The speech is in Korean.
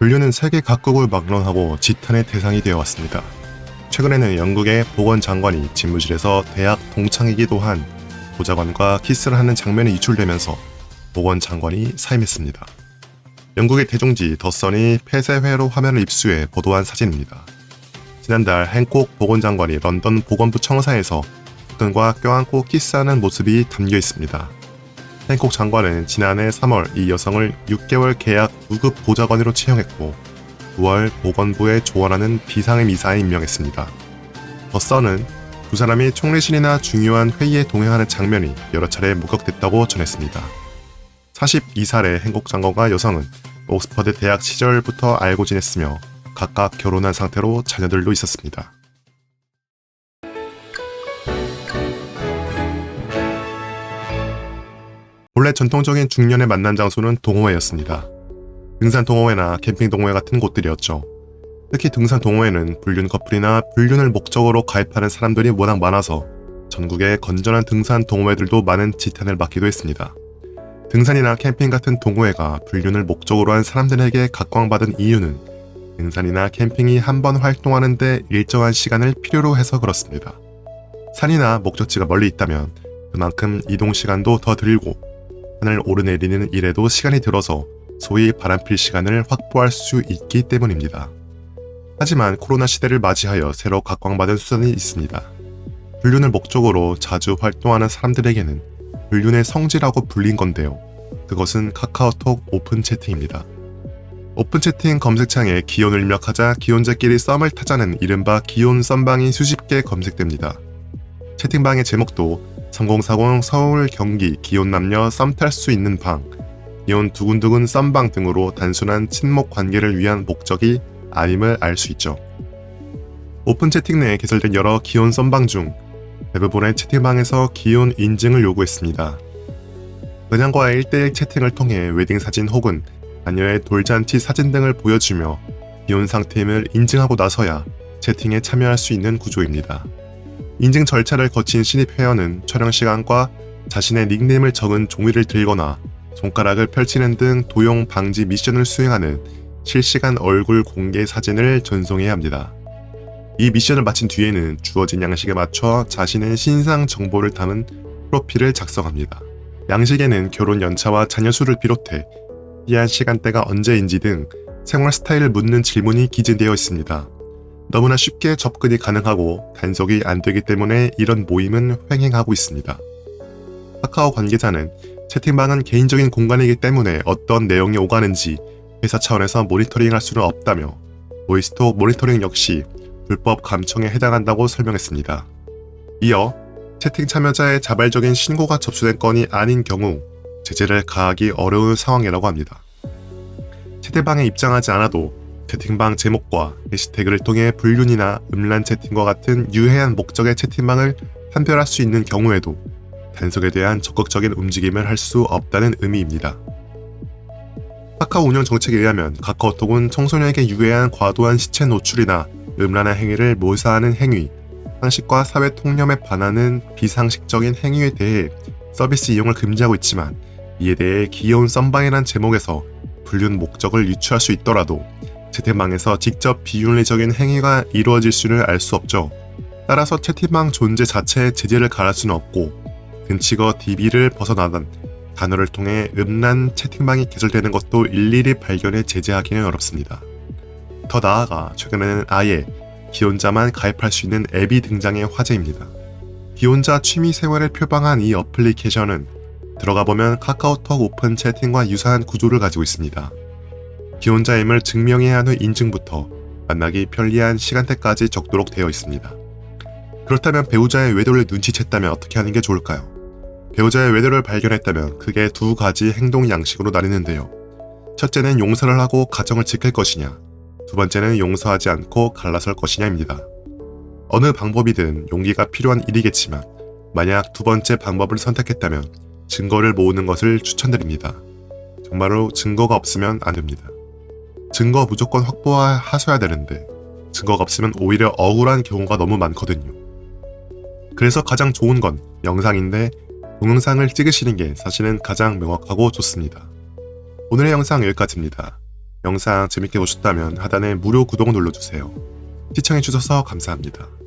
분류는 세계 각국을 막론하고 지탄의 대상이 되어 왔습니다. 최근에는 영국의 보건장관이 집무실에서 대학 동창이기도 한 보좌관과 키스를 하는 장면이 유출되면서 보건장관이 사임했습니다. 영국의 대중지 더선이 폐쇄회로 화면을 입수해 보도한 사진입니다. 지난달 행콕 보건장관이 런던 보건부 청사에서 접근과 껴안고 키스하는 모습이 담겨 있습니다. 행콕 장관은 지난해 3월 이 여성을 6개월 계약 무급 보좌관으로 채용했고 9월 보건부에 조언하는 비상임 이사에 임명했습니다. 더 선은 두 사람이 총리실이나 중요한 회의에 동행하는 장면이 여러 차례 목격됐다고 전했습니다. 42살의 행콕 장관과 여성은 옥스퍼드 대학 시절부터 알고 지냈으며 각각 결혼한 상태로 자녀들도 있었습니다. 본래 전통적인 중년의 만남 장소는 동호회였습니다. 등산 동호회나 캠핑 동호회 같은 곳들이었죠. 특히 등산 동호회는 불륜 커플이나 불륜을 목적으로 가입하는 사람들이 워낙 많아서 전국의 건전한 등산 동호회들도 많은 지탄을 받기도 했습니다. 등산이나 캠핑 같은 동호회가 불륜을 목적으로 한 사람들에게 각광받은 이유는 등산이나 캠핑이 한 번 활동하는데 일정한 시간을 필요로 해서 그렇습니다. 산이나 목적지가 멀리 있다면 그만큼 이동 시간도 더 들고 산을 오르내리는 일에도 시간이 들어서 소위 바람필 시간을 확보할 수 있기 때문입니다. 하지만 코로나 시대를 맞이하여 새로 각광받은 수단이 있습니다. 불륜을 목적으로 자주 활동하는 사람들에게는 불륜의 성지라고 불린 건데요. 그것은 카카오톡 오픈 채팅입니다. 오픈 채팅 검색창에 기혼을 입력하자 기혼자끼리 썸을 타자는 이른바 기혼 썸방이 수십 개 검색됩니다. 채팅방의 제목도 3040 서울 경기 기혼 남녀 썸 탈 수 있는 방, 기혼 두근두근 썸방 등으로 단순한 친목 관계를 위한 목적이 아님을 알 수 있죠. 오픈 채팅 내에 개설된 여러 기혼 썸방 중 대부분의 채팅방에서 기혼 인증을 요구했습니다. 은행과의 1대1 채팅을 통해 웨딩 사진 혹은 자녀의 돌잔치 사진 등을 보여주며 기혼 상태임을 인증하고 나서야 채팅에 참여할 수 있는 구조입니다. 인증 절차를 거친 신입 회원은 촬영 시간과 자신의 닉네임을 적은 종이를 들거나 손가락을 펼치는 등 도용 방지 미션을 수행하는 실시간 얼굴 공개 사진을 전송해야 합니다. 이 미션을 마친 뒤에는 주어진 양식에 맞춰 자신의 신상 정보를 담은 프로필을 작성합니다. 양식에는 결혼 연차와 자녀 수를 비롯해 피한 시간대가 언제인지 등 생활 스타일을 묻는 질문이 기재되어 있습니다. 너무나 쉽게 접근이 가능하고 단속이 안 되기 때문에 이런 모임은 횡행하고 있습니다. 카카오 관계자는 채팅방은 개인적인 공간이기 때문에 어떤 내용이 오가는지 회사 차원에서 모니터링할 수는 없다며 보이스톡 모니터링 역시 불법 감청에 해당한다고 설명했습니다. 이어 채팅 참여자의 자발적인 신고가 접수된 건이 아닌 경우 제재를 가하기 어려운 상황이라고 합니다. 채팅방에 입장하지 않아도 채팅방 제목과 해시태그를 통해 불륜이나 음란 채팅과 같은 유해한 목적의 채팅방을 판별할 수 있는 경우에도 단속에 대한 적극적인 움직임을 할 수 없다는 의미입니다. 카카오 운영 정책에 의하면 카카오톡은 청소년에게 유해한 과도한 시체 노출이나 음란한 행위를 모사하는 행위, 상식과 사회 통념에 반하는 비상식적인 행위에 대해 서비스 이용을 금지하고 있지만 이에 대해 귀여운 썸방이란 제목에서 불륜 목적을 유추할 수 있더라도 채팅방에서 직접 비윤리적인 행위가 이루어질 수는 알수 없죠. 따라서 채팅방 존재 자체에 제재를 가할 수는 없고 근치거 DB를 벗어나던 단어를 통해 음란 채팅방이 개설되는 것도 일일이 발견해 제재하기는 어렵습니다. 더 나아가 최근에는 아예 기혼자만 가입할 수 있는 앱이 등장해 화제입니다. 기혼자 취미 생활을 표방한 이 어플리케이션은 들어가 보면 카카오톡 오픈 채팅과 유사한 구조를 가지고 있습니다. 기혼자임을 증명해야 하는 인증부터 만나기 편리한 시간대까지 적도록 되어 있습니다. 그렇다면 배우자의 외도를 눈치챘다면 어떻게 하는 게 좋을까요? 배우자의 외도를 발견했다면 크게 두 가지 행동 양식으로 나뉘는데요. 첫째는 용서를 하고 가정을 지킬 것이냐, 두 번째는 용서하지 않고 갈라설 것이냐입니다. 어느 방법이든 용기가 필요한 일이겠지만, 만약 두 번째 방법을 선택했다면 증거를 모으는 것을 추천드립니다. 정말로 증거가 없으면 안 됩니다. 증거 무조건 확보하셔야 되는데, 증거가 없으면 오히려 억울한 경우가 너무 많거든요. 그래서 가장 좋은 건 영상인데 동영상을 찍으시는 게 사실은 가장 명확하고 좋습니다. 오늘의 영상 여기까지입니다. 영상 재밌게 보셨다면 하단에 무료 구독 눌러주세요. 시청해주셔서 감사합니다.